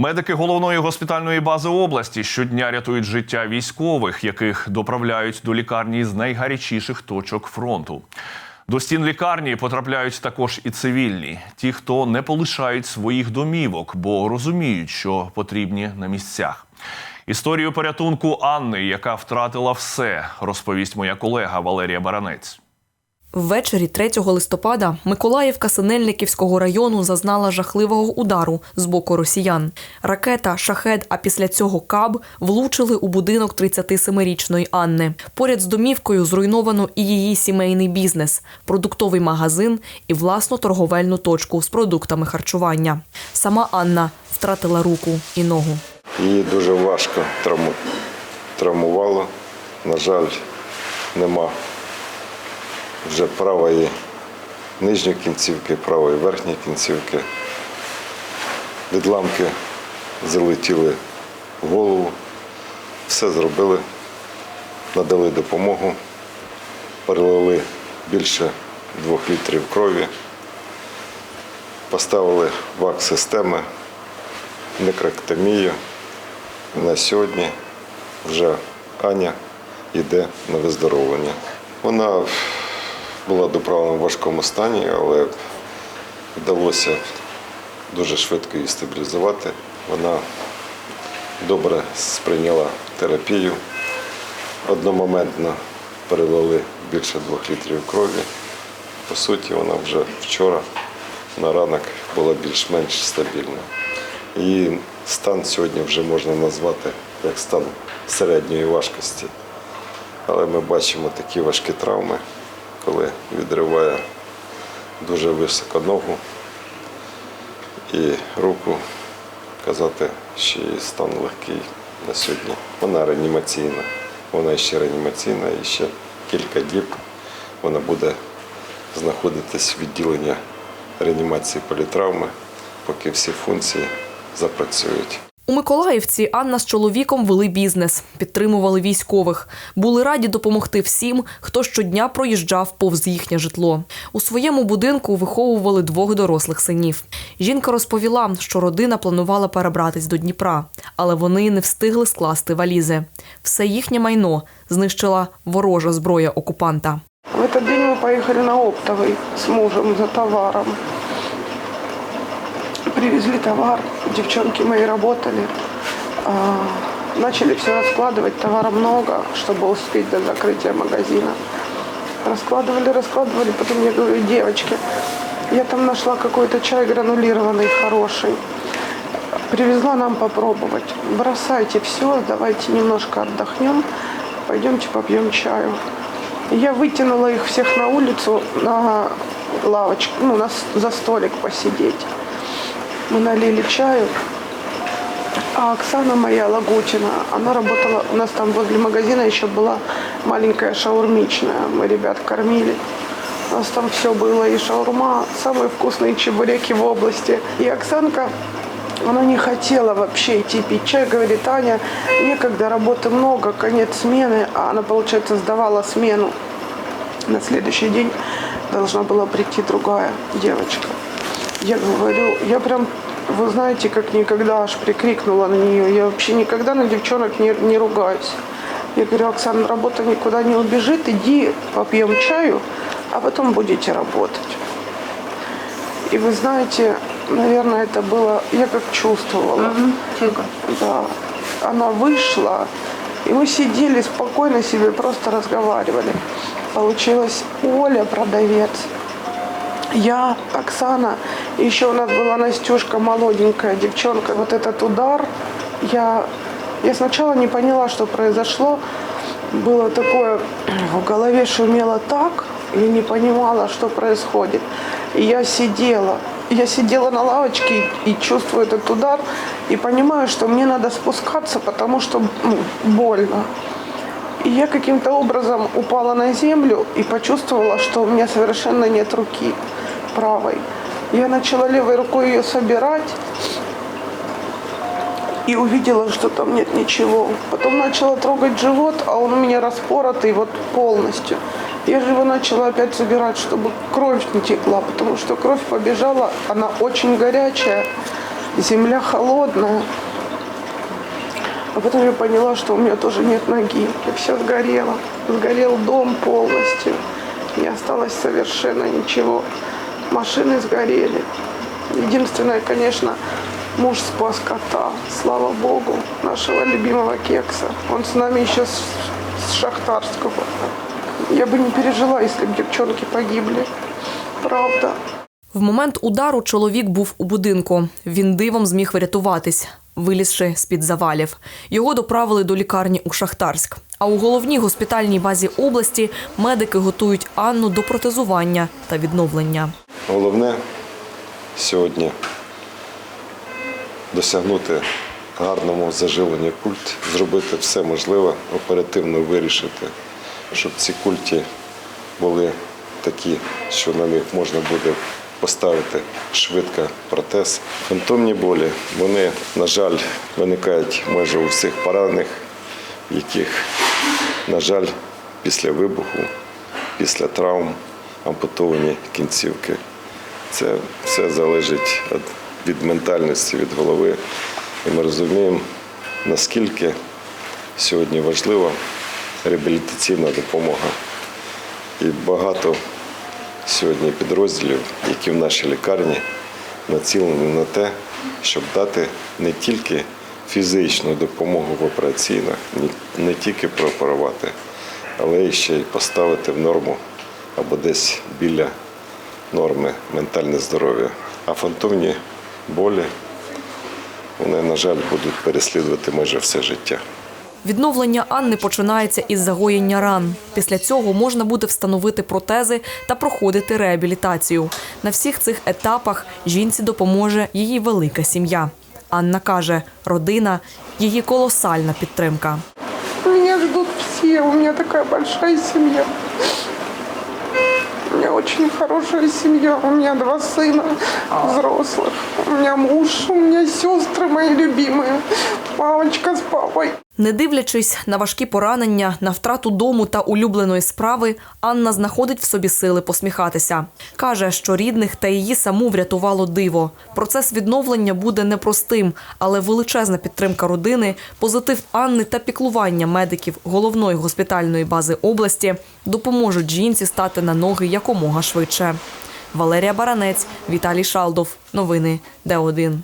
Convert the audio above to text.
Медики головної госпітальної бази області щодня рятують життя військових, яких доправляють до лікарні з найгарячіших точок фронту. До стін лікарні потрапляють також і цивільні, ті, хто не полишають своїх домівок, бо розуміють, що потрібні на місцях. Історію порятунку Анни, яка втратила все, розповість моя колега Валерія Баранець. Ввечері 3 листопада Миколаївка Синельниківського району зазнала жахливого удару з боку росіян. Ракета, шахед, а після цього каб влучили у будинок 37-річної Анни. Поряд з домівкою зруйновано і її сімейний бізнес, продуктовий магазин і власну торговельну точку з продуктами харчування. Сама Анна втратила руку і ногу. Її дуже важко травму... травмувало. На жаль, нема вже правої нижньої кінцівки, правої верхньої кінцівки. Відламки залетіли в голову. Все зробили, надали допомогу, перелили більше двох літрів крові, поставили вак-системи, некректомію. На сьогодні вже Аня йде на виздоровлення. Вона була доправлена в важкому стані, але вдалося дуже швидко її стабілізувати. Вона добре сприйняла терапію. Одномоментно перелили більше двох літрів крові. По суті, вона вже вчора на ранок була більш-менш стабільна. Її стан сьогодні вже можна назвати як стан середньої важкості. Але ми бачимо такі важкі травми, коли відриває дуже високо ногу і руку. Казати, що її стан легкий на сьогодні. Вона реанімаційна. Вона ще реанімаційна і ще кілька діб вона буде знаходитись в відділенні реанімації політравми, поки всі функції запрацюють. У Миколаївці Анна з чоловіком вели бізнес, підтримували військових, були раді допомогти всім, хто щодня проїжджав повз їхнє житло. У своєму будинку виховували двох дорослих синів. Жінка розповіла, що родина планувала перебратись до Дніпра, але вони не встигли скласти валізи. Все їхнє майно знищила ворожа зброя окупанта. В этот день мы поехали на оптовый с мужем за товаром. Привезли товар, Девчонки мои работали. А, Начали все раскладывать, товара много, чтобы успеть до закрытия магазина. Раскладывали, раскладывали, потом я говорю, девочки, я там нашла какой-то чай гранулированный, хороший. Привезла нам попробовать. Бросайте все, давайте немножко отдохнем, пойдемте попьем чаю. Я вытянула их всех на улицу на лавочку, ну, на, за столик посидеть. Мы налили чаю. А Оксана моя Лагутина, она работала, у нас там возле магазина еще была маленькая шаурмичная. Мы ребят кормили. У нас там все было, и шаурма, самые вкусные чебуреки в области. И Оксанка, она не хотела вообще идти пить чай. Говорит, Аня, некогда, работы много, конец смены. А она, получается, сдавала смену. На следующий день должна была прийти другая девочка. Я говорю, я прям, вы знаете, как никогда аж прикрикнула на нее. Я вообще никогда на девчонок не, не ругаюсь. Я говорю, Оксана, работа никуда не убежит, иди попьем чаю, а потом будете работать. И вы знаете, наверное, это было, я как чувствовала. Да. Она вышла, и мы сидели спокойно себе, просто разговаривали. Получилась Оля, продавец. Я, Оксана, и еще у нас была Настюшка, молоденькая девчонка. Вот этот удар, я, я сначала не поняла, что произошло. Было такое, в голове шумело так, я не понимала, что происходит. И я сидела, я сидела на лавочке и чувствую этот удар, и понимаю, что мне надо спускаться, потому что ну, больно. И я каким-то образом упала на землю и почувствовала, что у меня совершенно нет руки правой. Я начала левой рукой ее собирать и увидела, что там нет ничего. Потом начала трогать живот, а он у меня распоротый вот полностью. Я же его начала опять собирать, чтобы кровь не текла, потому что кровь побежала, она очень горячая. земля холодная. А потом я поняла, что у меня тоже нет ноги. И все сгорело. Сгорел дом полностью. Не осталось совершенно ничего. Машины сгорели. Единственное, конечно, муж спас кота. Слава богу, нашего любимого кекса. Он с нами еще с, с Шахтарского. Я бы не пережила, если бы девчонки погибли. Правда. В момент удару чоловік був у будинку. Він дивом зміг врятуватись, вилізши з-під завалів. Його доправили до лікарні у Шахтарськ. А у головній госпітальній базі області медики готують Анну до протезування та відновлення. Головне сьогодні досягнути гарному заживленню культ, зробити все можливе, оперативно вирішити, щоб ці культі були такі, що на них можна буде поставити швидко протез. Фантомні болі, вони, на жаль, виникають майже у всіх поранених, яких, на жаль, після вибуху, після травм ампутовані кінцівки. Це все залежить від, ментальності, від голови. І ми розуміємо, наскільки сьогодні важлива реабілітаційна допомога. І багато сьогодні підрозділів, які в нашій лікарні націлені на те, щоб дати не тільки фізичну допомогу в операційних, не тільки прооперувати, але ще й поставити в норму або десь біля норми ментальне здоров'я. А фантомні болі, вони, на жаль, будуть переслідувати майже все життя. Відновлення Анни починається із загоєння ран. Після цього можна буде встановити протези та проходити реабілітацію. На всіх цих етапах жінці допоможе її велика сім'я. Анна каже, родина її колосальна підтримка. Меня ждут все, у меня такая большая семья. У меня очень хорошая семья, у меня два сына взрослых, у меня муж, у меня сестры мои любимые, мамочка с папой. Не дивлячись на важкі поранення, на втрату дому та улюбленої справи, Анна знаходить в собі сили посміхатися. Каже, що рідних та її саму врятувало диво. Процес відновлення буде непростим, але величезна підтримка родини, позитив Анни та піклування медиків головної госпітальної бази області допоможуть жінці стати на ноги якомога швидше. Валерія Баранець, Віталій Шалдов. Новини Д1.